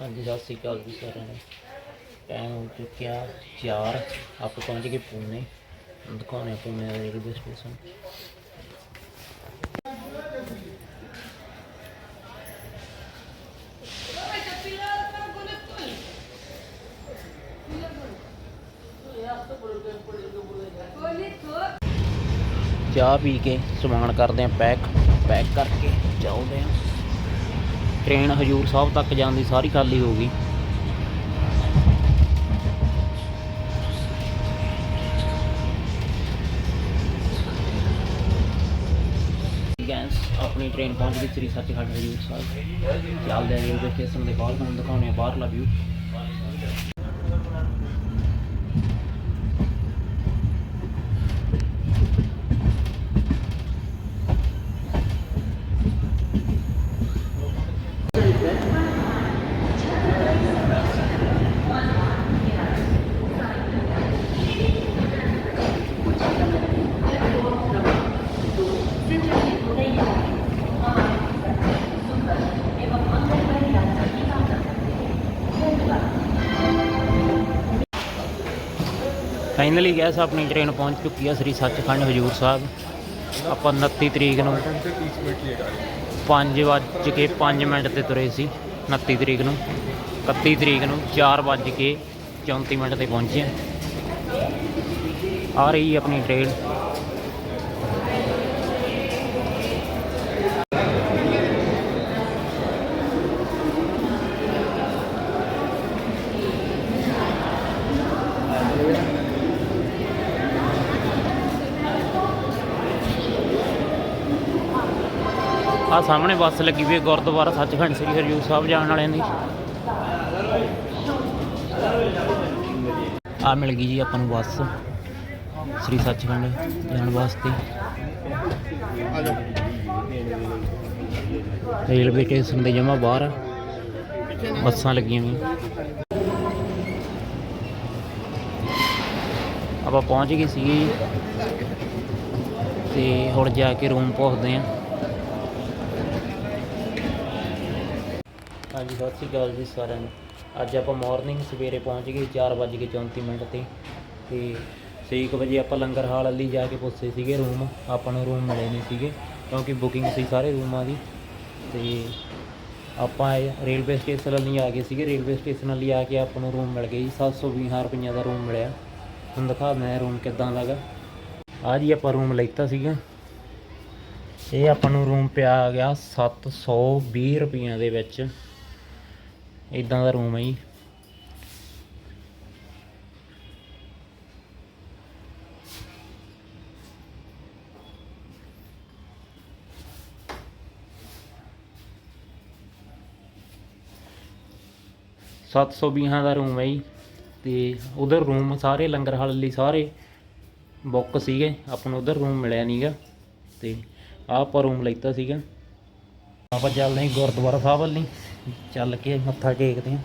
ਹਾਂਜੀ, ਸਤਿ ਸ਼੍ਰੀ ਅਕਾਲ ਜੀ ਸਾਰਿਆਂ ਨੂੰ। ਟਾਈਮ ਹੋ ਚੁੱਕਿਆ 4 ਆਪਾਂ ਪਹੁੰਚ ਗਏ ਪੂਨੇ ਦਿਖਾਉਣੇ ਆ ਪੂਨੇ ਦਾ ਰੇਲਵੇ ਸਟੇਸ਼ਨ। ਚਾਹ ਪੀ ਕੇ ਸਮਾਨ ਕਰਦੇ ਆ ਪੈਕ। ਪੈਕ ਕਰਕੇ ਚੱਲਦੇ ਆ ਟ੍ਰੇਨ ਹਜੂਰ ਸਾਹਿਬ ਤੱਕ ਜਾਣ ਦੀ ਸਾਰੀ ਖਾਲੀ ਹੋ ਗਈ। ਗੈਸ ਆਪਣੀ ਟ੍ਰੇਨ ਪਹੁੰਚ ਗਈ ਸ੍ਰੀ ਸੱਚਖੰਡ ਹਜੂਰ ਸਾਹਿਬ। ਚੱਲਦੇ ਆ ਰੇਲਵੇ ਸਟੇਸ਼ਨ ਦੇ ਬਾਹਰ, ਤੁਹਾਨੂੰ ਦਿਖਾਉਣੇ ਆ ਬਾਹਰਲਾ ਵਿਊ ਫਾਈਨਲੀ ਗੈਸ ਆਪਣੀ ਟ੍ਰੇਨ ਪਹੁੰਚ ਚੁੱਕੀ ਹੈ ਸ੍ਰੀ ਸੱਚਖੰਡ ਹਜੂਰ ਸਾਹਿਬ। ਆਪਾਂ 29 ਤਰੀਕ ਨੂੰ 5 ਵੱਜ ਕੇ 5 ਮਿੰਟ ਤੇ ਤੁਰੇ ਸੀ 29 ਤਰੀਕ ਨੂੰ। 31 ਤਰੀਕ ਨੂੰ 4 ਵੱਜ ਕੇ 34 ਮਿੰਟ ਤੇ ਪਹੁੰਚੇ। ਆ ਰਹੀ ਆਪਣੀ ਟ੍ਰੇਨ ਆ ਸਾਹਮਣੇ ਬੱਸ ਲੱਗੀ ਹੋਈ ਹੈ, ਗੁਰਦੁਆਰਾ ਸੱਚਖੰਡ ਸ੍ਰੀ ਹਰਿਊਰ ਸਾਹਿਬ ਜਾਣ ਵਾਲਿਆਂ ਦੀ। ਆ ਮਿਲ ਗਈ ਜੀ ਆਪਾਂ ਨੂੰ ਬੱਸ, ਸ੍ਰੀ ਸੱਚਖੰਡ ਜਾਣ ਵਾਸਤੇ। ਰੇਲਵੇ ਸਟੇਸ਼ਨ ਦੇ ਜਮਾ ਬਾਹਰ, ਬੱਸਾਂ ਲੱਗੀਆਂ ਹੋਈਆਂ। ਆਪਾਂ ਪਹੁੰਚ ਗਏ ਸੀ ਜੀ। ਤੇ ਹੁਣ ਜਾ ਕੇ ਰੂਮ ਪਹੁੰਚਦੇ ਆਂ ਹਾਂਜੀ, ਸਤਿ ਸ਼੍ਰੀ ਅਕਾਲ ਜੀ ਸਾਰਿਆਂ ਨੂੰ। ਅੱਜ ਆਪਾਂ ਮਾਰਨਿੰਗ ਸਵੇਰੇ ਪਹੁੰਚ ਗਏ 4:34 ਮਿੰਟ ਤੇ। ਤੇ 6 ਵਜੇ ਆਪਾਂ ਲੰਗਰ ਹਾਲ ਵੱਲੀ ਜਾ ਕੇ ਪੁੱਛੇ ਸੀਗੇ ਰੂਮ ਆਪਾਂ ਨੂੰ ਰੂਮ ਮਿਲੇ ਨਹੀਂ ਸੀਗੇ, ਕਿਉਂਕਿ ਬੁਕਿੰਗ ਸੀ ਸਾਰੇ ਰੂਮਾਂ ਦੀ। ਤੇ ਆਪਾਂ ਇਹ ਰੇਲਵੇ ਸਟੇਸ਼ਨ ਲਈ ਆ ਗਏ ਸੀਗੇ। ਰੇਲਵੇ ਸਟੇਸ਼ਨ ਲਈ ਆ ਕੇ ਆਪਾਂ ਨੂੰ ਰੂਮ ਮਿਲ ਗਿਆ ਜੀ 720 ਰੁਪਈਆ ਦਾ ਰੂਮ ਮਿਲਿਆ। ਤੁਹਾਨੂੰ ਦਿਖਾ ਦਿੰਦਾ ਰੂਮ ਕਿੱਦਾਂ ਲੱਗਾ ਆ ਜੀ ਆਪਾਂ ਰੂਮ ਲੈਤਾ ਸੀਗਾ। ਇਹ ਆਪਾਂ ਨੂੰ ਰੂਮ ਪਿਆ ਗਿਆ 720 ਰੁਪਈਆਂ ਦੇ ਵਿੱਚ। ਇਦਾਂ ਦਾ ਰੂਮ ਹੈ ਜੀ। ਸੱਤ ਸੌ ਵੀਹਾਂ ਦਾ ਰੂਮ ਹੈ ਜੀ ਤੇ ਉਧਰ ਰੂਮ ਸਾਰੇ ਲੰਗਰ ਹਾਲ ਲਈ ਸਾਰੇ ਬੁੱਕ ਸੀਗੇ, ਆਪਾਂ ਨੂੰ ਉਧਰ ਰੂਮ ਮਿਲਿਆ ਨਹੀਂਗਾ ਤੇ ਆਹ ਆਪਾਂ ਰੂਮ ਲੈਤਾ ਸੀਗਾ। ਆਪਾਂ ਚੱਲਦੇ ਗੁਰਦੁਆਰਾ ਸਾਹਿਬ ਵੱਲ ਨੂੰ ਚੱਲ ਕੇ ਮੱਥਾ ਟੇਕਦੇ ਹਾਂ।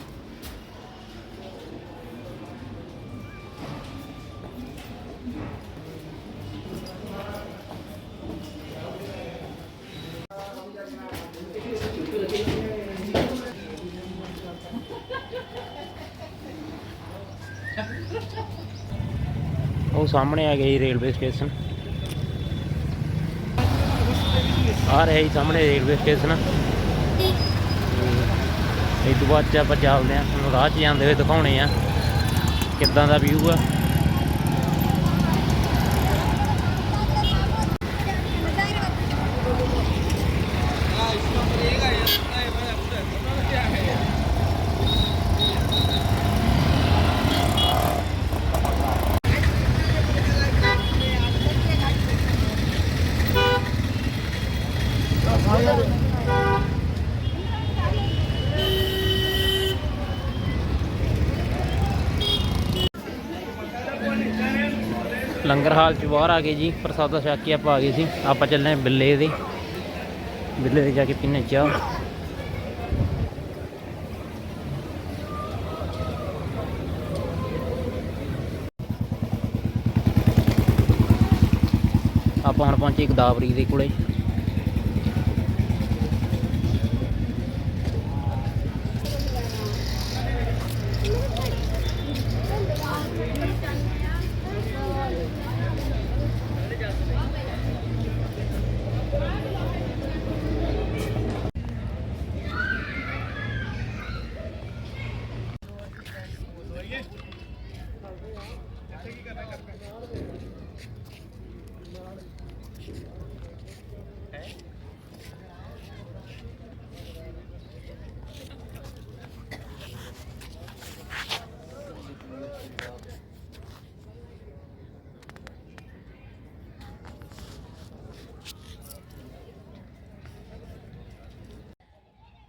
ਉਹ ਸਾਹਮਣੇ ਆ ਗਈ ਰੇਲਵੇ ਸਟੇਸ਼ਨ। ਆ ਰਿਹਾ ਜੀ ਸਾਹਮਣੇ ਰੇਲਵੇ ਸਟੇਸ਼ਨ। ਇਹ ਤੋਂ ਬਾਅਦ 'ਚ ਆਪਾਂ ਚੱਲਦੇ ਆ ਤੁਹਾਨੂੰ ਰਾਹ 'ਚ ਜਾਂਦੇ ਹੋਏ ਦਿਖਾਉਣੇ ਆ ਕਿੱਦਾਂ ਦਾ ਵਿਊ ਆ। ਲੰਗਰ ਹਾਲ ਚ ਬਾਹਰ ਆ ਗਏ ਜੀ, ਪ੍ਰਸਾਦਾ ਛਕ ਕੇ ਆਪਾਂ ਆ ਗਏ ਸੀ। ਆਪਾਂ ਚੱਲੇ ਬਿੱਲੇ ਦੇ। ਬਿੱਲੇ ਦੇ ਜਾ ਕੇ ਪੀਣੇ ਚਾਹ। ਆਪਾਂ ਹੁਣ ਪਹੁੰਚੇ ਗਦਾਵਰੀ ਦੇ ਕੋਲੇ।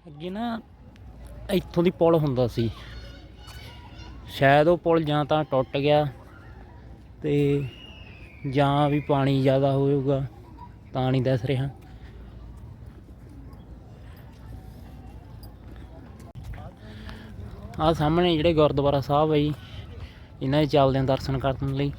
ਅੱਗੇ ਨਾ ਇੱਥੋਂ ਦੀ ਪੁਲ ਹੁੰਦਾ ਸੀ। ਸ਼ਾਇਦ ਉਹ ਪੁਲ ਜਾਂ ਤਾਂ ਟੁੱਟ ਗਿਆ ਤੇ ਜਾਂ ਵੀ ਪਾਣੀ ਜ਼ਿਆਦਾ ਹੋਊਗਾ, ਤਾਂ ਨਹੀਂ ਦੱਸ ਰਿਹਾ। ਆ ਸਾਹਮਣੇ ਜਿਹੜੇ ਗੁਰਦੁਆਰਾ ਸਾਹਿਬ ਹੈ ਜੀ, ਇਹਨਾਂ ਦੇ ਚੱਲਦੇ ਹਾਂ ਦਰਸ਼ਨ ਕਰਨ ਲਈ।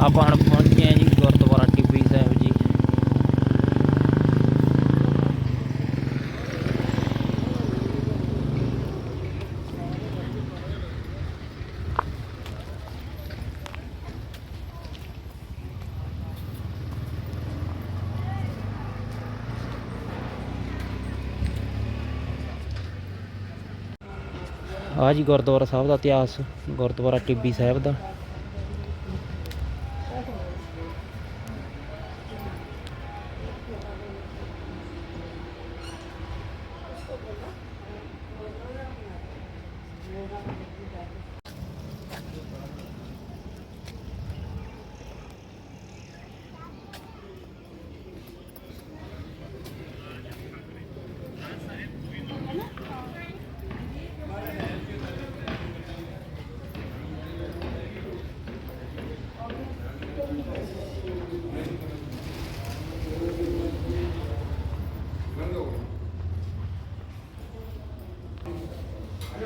ਆਪਾਂ ਹੁਣ ਪਹੁੰਚ ਗਏ ਜੀ ਗੁਰਦੁਆਰਾ ਟਿੱਬੀ ਸਾਹਿਬ ਜੀ। ਆ ਜੀ ਗੁਰਦੁਆਰਾ ਸਾਹਿਬ ਦਾ ਇਤਿਹਾਸ, ਗੁਰਦੁਆਰਾ ਟਿੱਬੀ ਸਾਹਿਬ ਦਾ।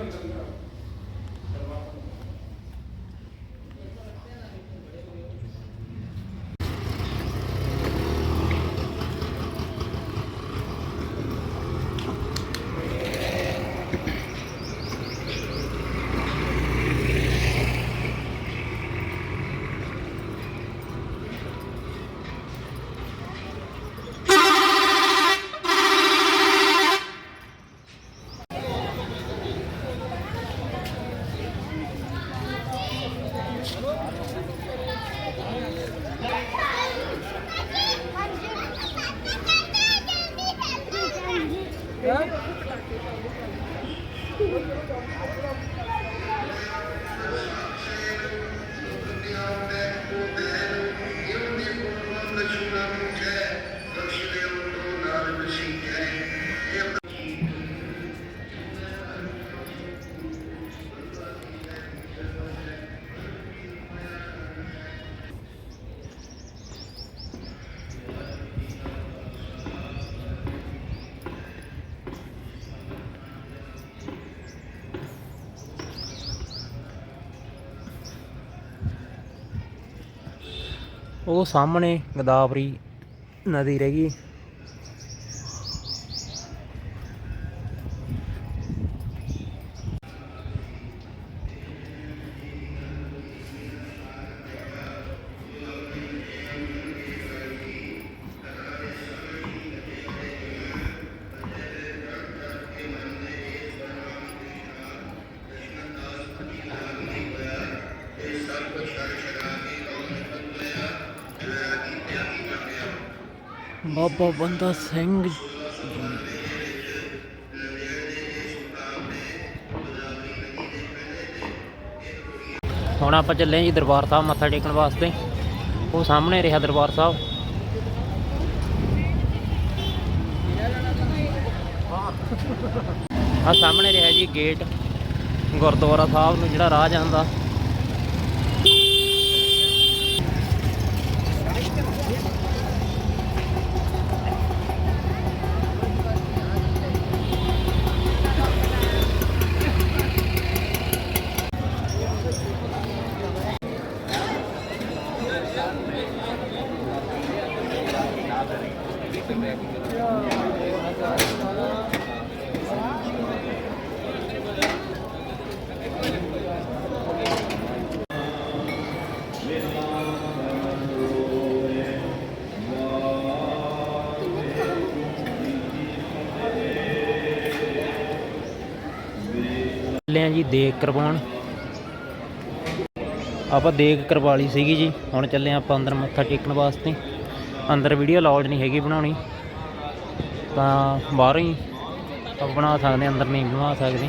అంటున్నారు ਉਹ ਸਾਹਮਣੇ ਗੋਦਾਵਰੀ ਨਦੀ ਰਹਿ ਗਈ। ਬਾਬਾ ਬੰਦਾ ਸਿੰਘ ਹੁਣ ਆਪਾਂ ਚੱਲੇ ਜੀ ਦਰਬਾਰ ਸਾਹਿਬ, ਮੱਥਾ ਟੇਕਣ ਵਾਸਤੇ। ਉਹ ਸਾਹਮਣੇ ਰਿਹਾ ਦਰਬਾਰ ਸਾਹਿਬ। ਆ ਸਾਹਮਣੇ ਰਿਹਾ ਜੀ ਗੇਟ ਗੁਰਦੁਆਰਾ ਸਾਹਿਬ ਨੂੰ ਜਿਹੜਾ ਰਾਹ ਜਾਂਦਾ। ਚੱਲੇ ਹਾਂ ਜੀ, ਦੇਖ ਕਰਵਾਉਣ। ਆਪਾਂ ਦੇਖ ਕਰਵਾ ਲਈ ਸੀਗੀ ਜੀ। ਹੁਣ ਚੱਲੇ ਹਾਂ ਆਪਾਂ ਅੰਦਰ ਮੱਥਾ ਟੇਕਣ ਵਾਸਤੇ। ਅੰਦਰ ਵੀਡੀਓ ਅਲਾਉਡ ਨਹੀਂ ਹੈਗੀ ਬਣਾਉਣੀ। ਤਾਂ ਬਾਹਰੋਂ ਹੀ ਆਪਾਂ ਬਣਾ ਸਕਦੇ ਅੰਦਰ ਨਹੀਂ ਬਣਾ ਸਕਦੇ।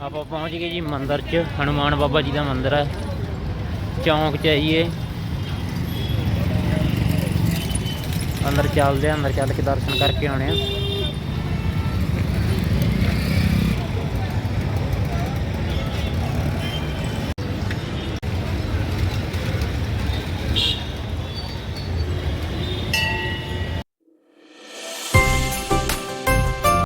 ਆਪਾਂ ਪਹੁੰਚ ਗਏ ਜੀ ਮੰਦਿਰ 'ਚ, ਹਨੂਮਾਨ ਬਾਬਾ ਜੀ ਦਾ ਮੰਦਿਰ ਹੈ ਚੌਂਕ 'ਚ ਆਈਏ ਅੰਦਰ ਚੱਲਦੇ ਆ, ਅੰਦਰ ਚੱਲ ਕੇ ਦਰਸ਼ਨ ਕਰਕੇ ਆਉਣੇ ਆ।